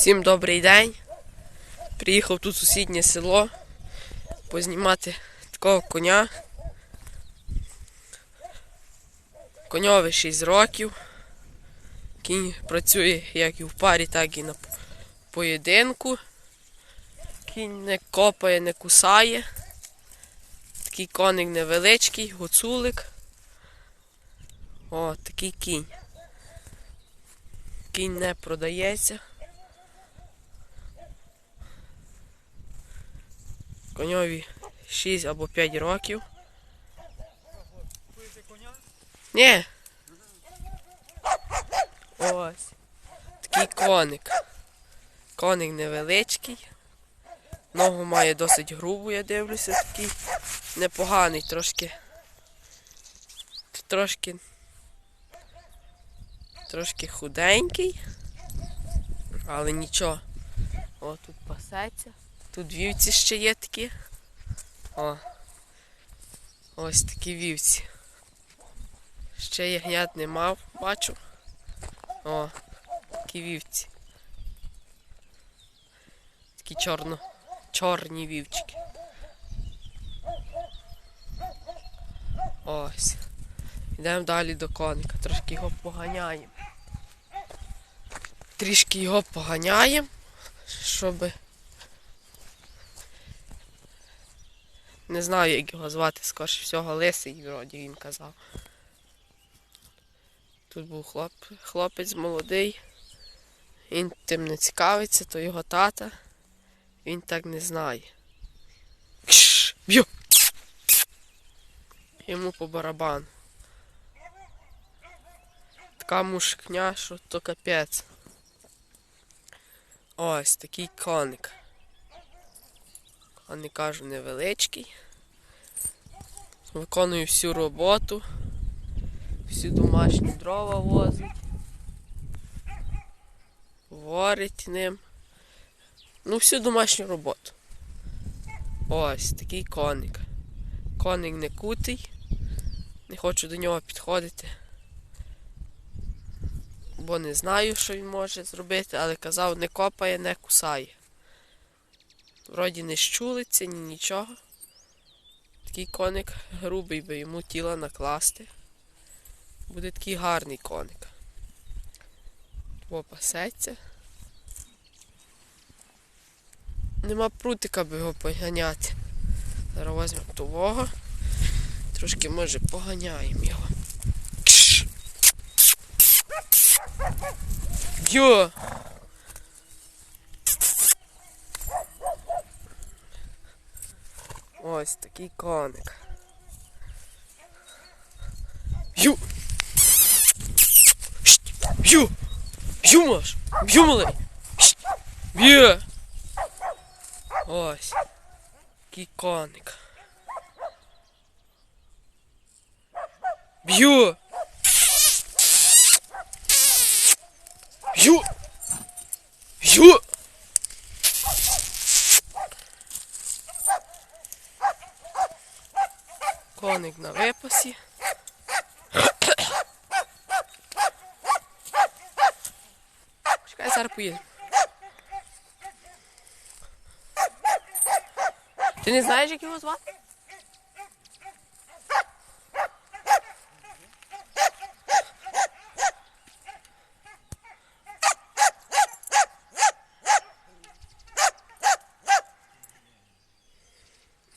Всім добрий день. Приїхав тут сусіднє село познімати такого коня. Коньові 6 років. Кінь працює як і в парі, так і на поєдинку. Кінь не копає, не кусає. Такий коник невеличкий, гуцулик. О, такий кінь. Кінь не продається. Коньові 6 або 5 років. Ні. Ось. Такий коник. Коник невеличкий. Ногу має досить грубу, я дивлюся, такий непоганий, трошки. Трошки. Трошки худенький. Але нічого. О, тут пасеться. Тут вівці ще є такі. О. Ось такі вівці. Ще ягнят не мав, бачу. О, такі вівці. Такі чорно, чорні вівчики. Ось. Йдемо далі до коника. Трошки його поганяємо. Трішки його поганяємо, щоб. Не знаю, як його звати, скоріше всього, лисий, вроді він казав. Тут був хлоп, хлопець молодий. Він тим не цікавиться, то його тата. Він так не знає. Б'ю! Йому по барабану. Така мушкня, що то капець. Ось такий коник. Коник кажу невеличкий. Виконую всю роботу. Всі домашні дрова возить. Ворить ним. Ну, всю домашню роботу. Ось такий коник. Коник не кутий. Не хочу до нього підходити. Бо не знаю, що він може зробити, але казав, не копає, не кусає. Вроді не щулиться, ні нічого. Такий коник грубий би йому тіло накласти. Буде такий гарний коник. О, пасеться. Нема прутика би його поганяти. Зараз візьмемо тувого. Трошки може поганяємо його. Кш! Ось такий коник. Б'ю! Б'ю! Б'ю, маш! Б'ю! Ось. Такий коник. Б'ю! Б'ю! Коник на випасі. Чекай, зараз поїдемо. Ти не знаєш, як його звати?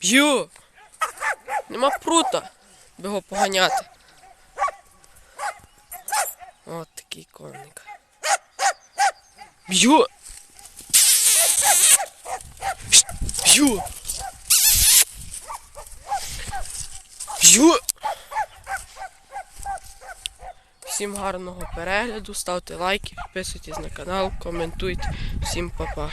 Б'ю! Нема прута, би його поганяти. От такий коник. Б'ю! Б'ю! Б'ю! Всім гарного перегляду, ставте лайки, підписуйтесь на канал, коментуйте. Всім па-па.